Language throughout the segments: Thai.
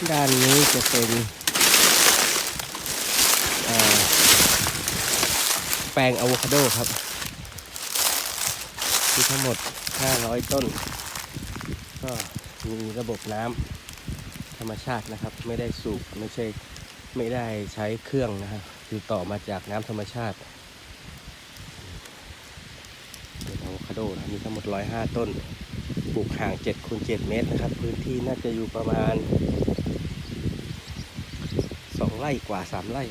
ด้านนี้จะเป็นแปลงอะโวคาโดครับมีทั้งหมด 500 ต้น ก็มีระบบน้ำธรรมชาตินะครับ ไม่ได้สูบไม่ใช่ไม่ได้ใช้เครื่องนะครับคือต่อมาจากน้ำธรรมชาติเป็นอะโวคาโดนะมีทั้งหมด 105 ต้น ปลูกห่าง7คูณ7เมตรนะครับ พื้นที่น่าจะอยู่ประมาณ ไร่กว่า3ไร่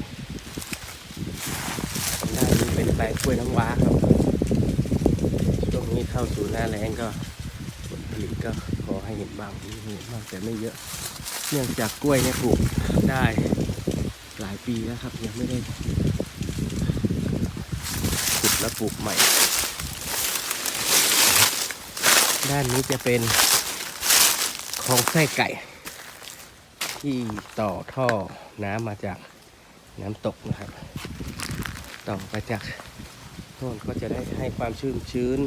ทางด้านนี้เป็นแปลงกล้วยน้ำว้าครับช่วงนี้เข้าสู่หน้าแล้งก็ผลผลิตก็พอให้เห็นบ้างมีเห็นบ้างแต่ไม่เยอะ เนื่องจากกล้วยเนี่ยปลูกได้หลายปีแล้วครับ ยังไม่ได้ขุดแล้วปลูกใหม่ ด้านนี้จะเป็นคลองไส้ไก่ ที่ต่อท่อน้ำมาจากน้ำตกนะครับ ต่อมาจากโน่นก็จะได้ให้ความชื้นชื้น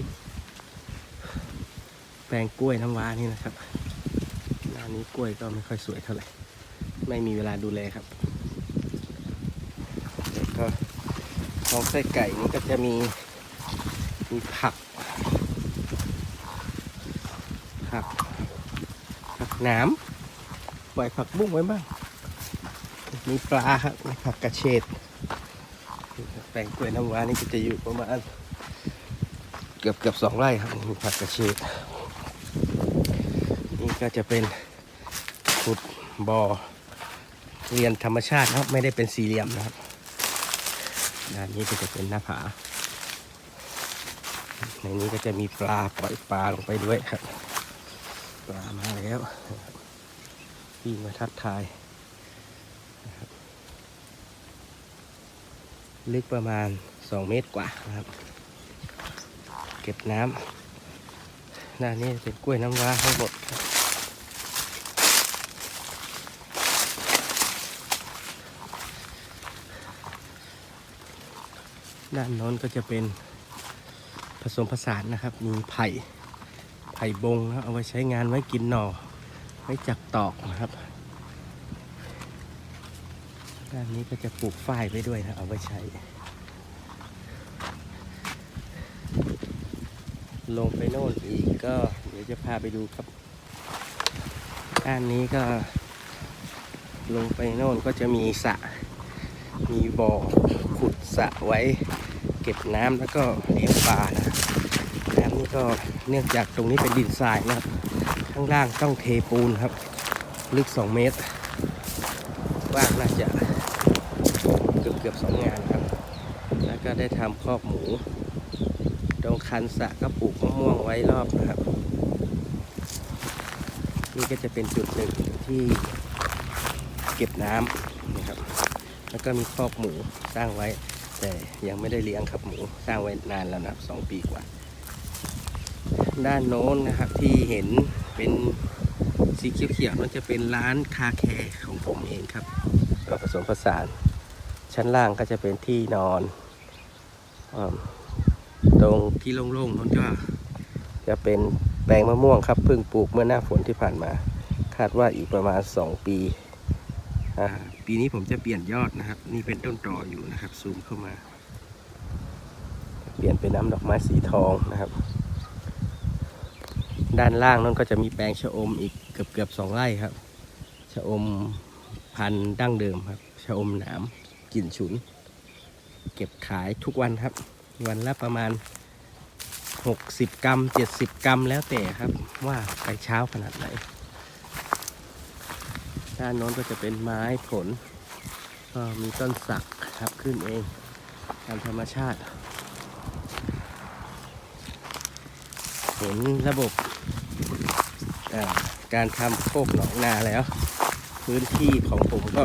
แปลงกล้วยน้ำว้านี่นะครับหน้านี้กล้วยก็ไม่ค่อยสวยเท่าไหร่ ไม่มีเวลาดูแลครับแล้วก็คลองไส้ไก่นี้ก็จะมีมีผัก ผักผักน้ำ ล่อยผักบุ้งไว้บ้าง มีปลาครับมีผักกระเฉดแปลงกล้วยน้ำว้านี่ก็จะอยู่ประมาณ เกือบเกือบสองไร่ครับมีผักกระเฉดนี่ก็จะเป็นขุดบ่อเรียนธรรมชาติครับ ไม่ได้เป็นสี่เหลี่ยมนะครับด้านนี้ก็จะเป็นหน้าผา ในนี้ก็จะมีปลาปล่อยปลาลงไปด้วยครับ ปลามาแล้ว วิ่งมาทักทายนะครับลึกประมาณ 2 เมตรกว่านะครับ เก็บน้ำด้านนี้เป็นกล้วยน้ำว้าทั้งหมดด้านโน้นก็จะเป็นผสมผสานนะครับ มีไผ่ไผ่บงเอาไว้ใช้งานไว้กินหน่อ ไว้จักตอกนะครับด้านนี้ก็จะปลูกฝ้ายไว้ด้วยนะเอาไว้ใช้ ลงไปโน่นอีกก็เดี๋ยวจะพาไปดูครับ ด้านนี้ก็ ลงไปโน่นก็จะมีสระมีบ่อขุดสระไว้ เก็บน้ำแล้วก็เลี้ยงปลานะน้ำนี่ก็เนื่องจากตรงนี้เป็นดินทรายนะครับางล่างต้องเทปูนครับ ลึก 2 เมตรกว้างน่าจะเกือบเกือบสองงานครับ แล้วก็ได้ทำคอกหมูตรงคันสะก็ปลูกมะม่วงไว้รอบนะครับ นี่ก็จะเป็นจุดหนึ่งที่เก็บน้ำนะครับ แล้วก็มีคอกหมูสร้างไว้ แต่ยังไม่ได้เลี้ยงครับหมูสร้างไว้นานแล้วนะครับสองปีกว่า ด้านโน้นนะครับที่เห็นเป็นสีเขียวๆนั่นจะเป็นร้านคาแคร์ของผมเองครับก็ผสมผสาน ชั้นล่างก็จะเป็นที่นอนอตรงที่โล่งๆนั่นก็จะเป็นแปลงมะม่วงครับเพิ่งปลูกเมื่อหน้าฝนที่ผ่านมา คาดว่าอีกประมาณ 2 ปีปีนี้ผมจะเปลี่ยนยอดนะครับ นี่เป็นต้นตออยู่นะครับ ซูมเข้ามา เปลี่ยนเป็นน้ำดอกไม้สีทองนะครับ ด้านล่างนั่นก็จะมีแปลงชะอมอีกเกือบเกือบสองไร่ครับชะอมพันธุ์ดั้งเดิมครับชะอมหนามกลิ่นฉุน เก็บขายทุกวันครับ วันละประมาณ 60 กรัม 70 กรัมแล้วแต่ครับ ว่าไปเช้าขนาดไหนด้านโน้นก็จะเป็นไม้ผล ก็มีต้นสักครับขึ้นเองตามธรรมชาติ เห็นระบบ การทำโคกหนองนาแล้ว พื้นที่ของผมก็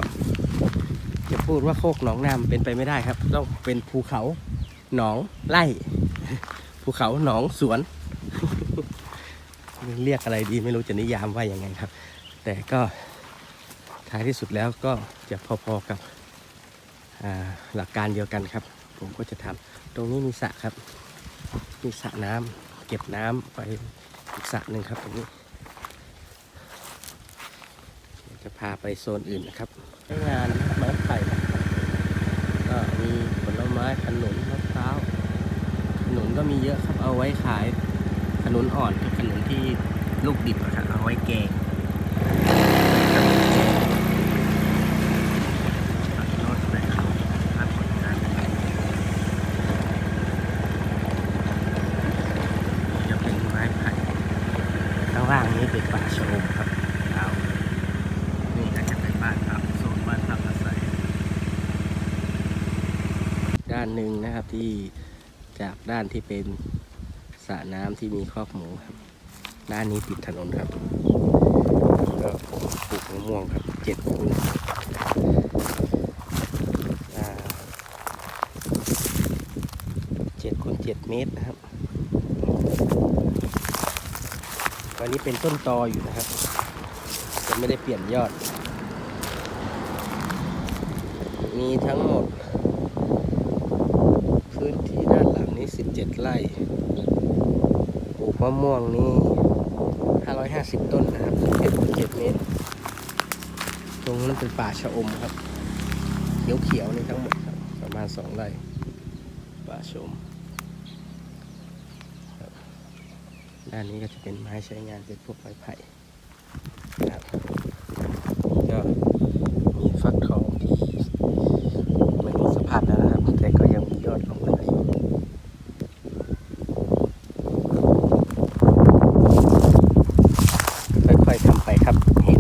จะพูดว่าโคกหนองนาเป็นไปไม่ได้ครับต้องเป็นภูเขาหนองไร่ภูเขาหนองสวนเรียกอะไรดีไม่รู้จะนิยามว่าอย่างไงครับ แต่ก็ท้ายที่สุดแล้วก็จะพอๆกับหลักการเดียวกันครับ ผมก็จะทำตรงนี้มีสระครับ มีสระน้ำเก็บน้ำไปอีกสระหนึ่งครับตรงนี้เดี๋ยว จะพาไปโซนอื่นนะครับใช้งานไม้ไผ่ก็มีผลไม้ขนุนมะพร้าวขนุนก็มีเยอะครับเอาไว้ขายขนุนอ่อนกับขนุนที่ลูกดิบอะครับเอาไว้แกงขนุนแกงตัดรถไปครับพักผลงานนะครับนี่จะเป็นไม้ไผ่ข้างล่างนี้เป็นป่าชะอมครับเอา นี่ก็จะเป็นบ้านพักโซนบ้านพักอาศัย ด้านหนึ่งนะครับที่จากด้านที่เป็นสระน้ำที่มีคอกหมูครับ ด้านนี้ติดถนนครับก็ผมปลูกมะม่วงครับเจ็ดคูณเจ็ดคูณเจ็ดเมตรนะครับตอนนี้เป็นต้นตออยู่นะครับจะไม่ได้เปลี่ยนยอด มีทั้งหมด พื้นที่ด้า นหลังนี้17ไร่ปลูกมะม่วงนี่550ต้นนะครับ7คูณ7เมตร ตรงนั้นเป็นป่าชะอมครับ เขียวๆนี่ทั้งหมดครับ ประมาณ2ไร่ ป่าชะอมด้านนี้ก็จะเป็นไม้ใช้งานเป็นพวกไม้ไผ่นะครับก็มีฟักทองที่ไม่หมดสภาพแล้วนะครับ แต่ก็ยังมียอดของเหลืออยู่ ค่อยๆทำไปครับ เห็น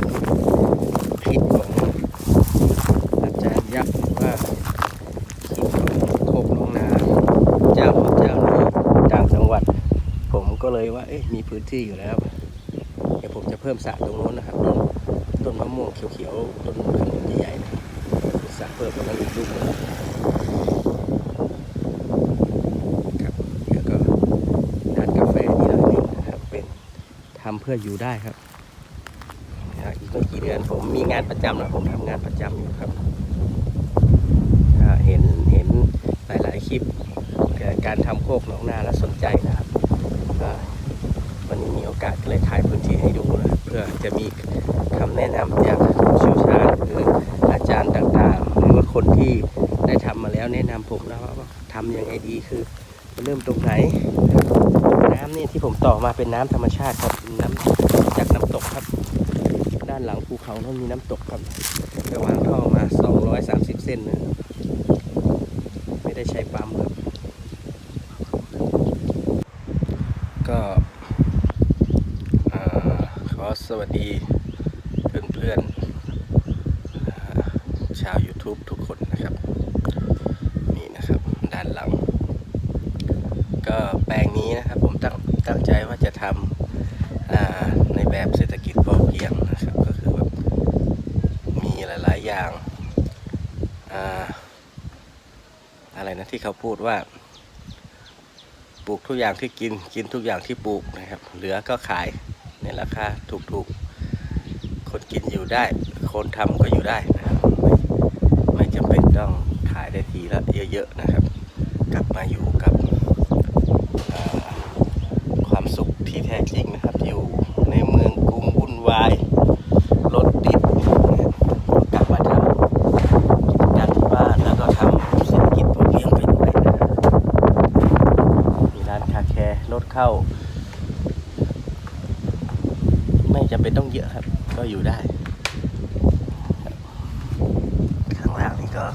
คลิปของอาจารย์ยักษ์ว่าคลิปของโคกหนองนา เจ้าของเจ้านี้ต่างจังหวัด ผมก็เลยว่า เอ๊ะมีพื้นที่อยู่แล้ว เดี๋ยวผมจะเพิ่มสระตรงโน้นนะครับ ต้นต้นมะม่วงเขียวๆ ต้นขนุนใหญ่ๆนะสระเพิ่มตรงนั้นอีกลูกนึงครับเดี๋ยวก็ทานกาแฟนี่หน่อยนึงนะครับ เป็นทำเพื่ออยู่ได้ครับอีกไม่กี่เดือนผมมีงานประจำนะผมทำงานประจำอยู่ครับเห็นเห็นหลายๆคลิปเกี่ยวกับการทำโคกหนองนาแล้วสนใจนะครับ มีโอกาสก็เลยถ่ายพื้นที่ให้ดูนะเพื่อจะมีคำแนะนำจากผู้เชี่ยวชาญหรืออาจารย์ต่างๆ หรือว่าคนที่ได้ทำมาแล้วแนะนำผมนะว่าทำยังไงดีคือเริ่มตรงไหน น้ำนี่ที่ผมต่อมาเป็นน้ำธรรมชาติครับน้ำจากน้ำตกครับ ด้านหลังภูเขานั้นมีน้ำตกครับไปวางท่อมา 230 เส้นนะไม่ได้ใช้ปั๊มครับ ก็ สวัสดีเพื่อนๆอ่าชาว YouTube ทุกคนนะครับ นี่นะครับด้านหลัง ก็แปลงนี้นะครับผมตั้งตั้งใจว่าจะทำในแบบเศรษฐกิจพอเพียงนะครับ ก็คือแบบมีหลาย ๆ อย่างอ่าอะไรนะที่เขาพูดว่าปลูกทุกอย่างที่กินกินทุกอย่างที่ปลูกนะครับ เหลือก็ขาย ในราคาถูกๆ คนกินอยู่ได้ คนทำก็อยู่ได้นะครับไม่ไม่จำเป็นต้องขายได้ทีละเยอะๆนะครับ กลับมาอยู่กับความสุขที่แท้จริงนะครับ อยู่ในเมืองกรุงวุ่นวายรถติดนะครับกลับมาทำกิจการที่บ้านแล้วก็ทำเศรษฐกิจพอเพียงไปด้วยนะครับมีร้านคาแคร์รถเข้า ไม่จำ เยอะครับ ก็อยู่ได้ ข้างล่างนี่ก็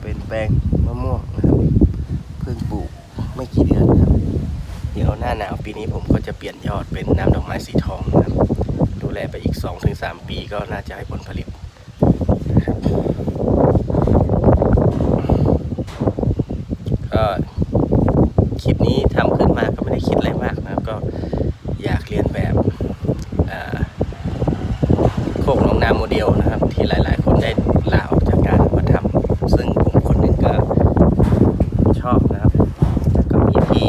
เป็นแปลงมะม่วงนะครับเพิ่งปลูกไม่กี่เดือนครับ เดี๋ยวหน้าหนาวปีนี้ผมก็จะเปลี่ยนยอดเป็นน้ำดอกไม้สีทองนะครับ ดูแลไปอีก 2-3 ปีก็น่าจะให้ผลผลิตก็คลิปนี้ทำขึ้นมาก็ไม่ได้คิดอะไรมากนะครับ ก็อยากเรียนแบบอ่า โคกหนองนาโมเดลนะครับ ที่หลาย ๆ คนได้ลาออกจากงานมาทำซึ่งผมคนหนึ่งก็ชอบนะครับแล้วก็มีที่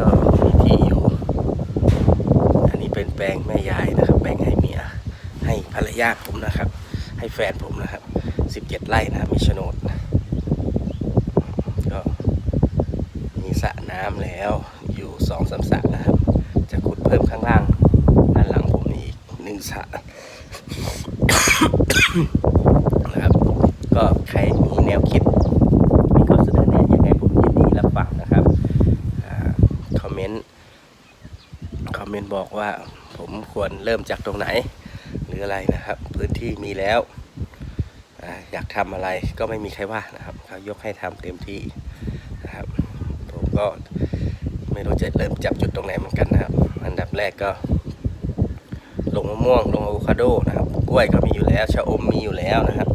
ก็มีที่อยู่อันนี้เป็นแปลงแม่ยายนะครับ แปลงให้เมียให้ภรรยาผมนะครับ ให้แฟนผมนะครับ 17 ไร่นะมีโฉนดก็มีสระน้ำแล้วอยู่สองสามสระนะครับ จะขุดเพิ่มข้างล่างด้านหลังผมมีอีกหนึ่งสระ นะครับ ก็ใครมีแนวคิดมีข้อเสนอแนะยังไงผมยินดีรับฟังนะครับคอมเมนต์คอมเมนต์บอกว่าผมควรเริ่มจากตรงไหน หรืออะไรนะครับ พื้นที่มีแล้วอยากทำอะไรก็ไม่มีใครว่านะครับเขายกให้ทำเต็มที่นะครับ ผมก็ไม่รู้จะเริ่มจับจุดตรงไหนเหมือนกันนะครับ อันดับแรกก็ ลงมะม่วงลงอะโวคาโดนะครับกล้วยก็มีอยู่แล้วชะอมมีอยู่แล้วนะครับ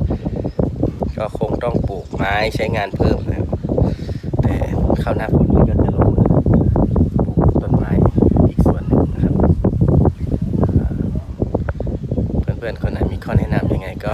ก็คงต้องปลูกไม้ใช้งานเพิ่มนะครับแต่เข้าหน้าฝนก็จะลงมือปลูกต้นไม้อีกส่วนหนึ่งนะครับ เพื่อนๆคนไหนมีข้อแนะนำยังไงก็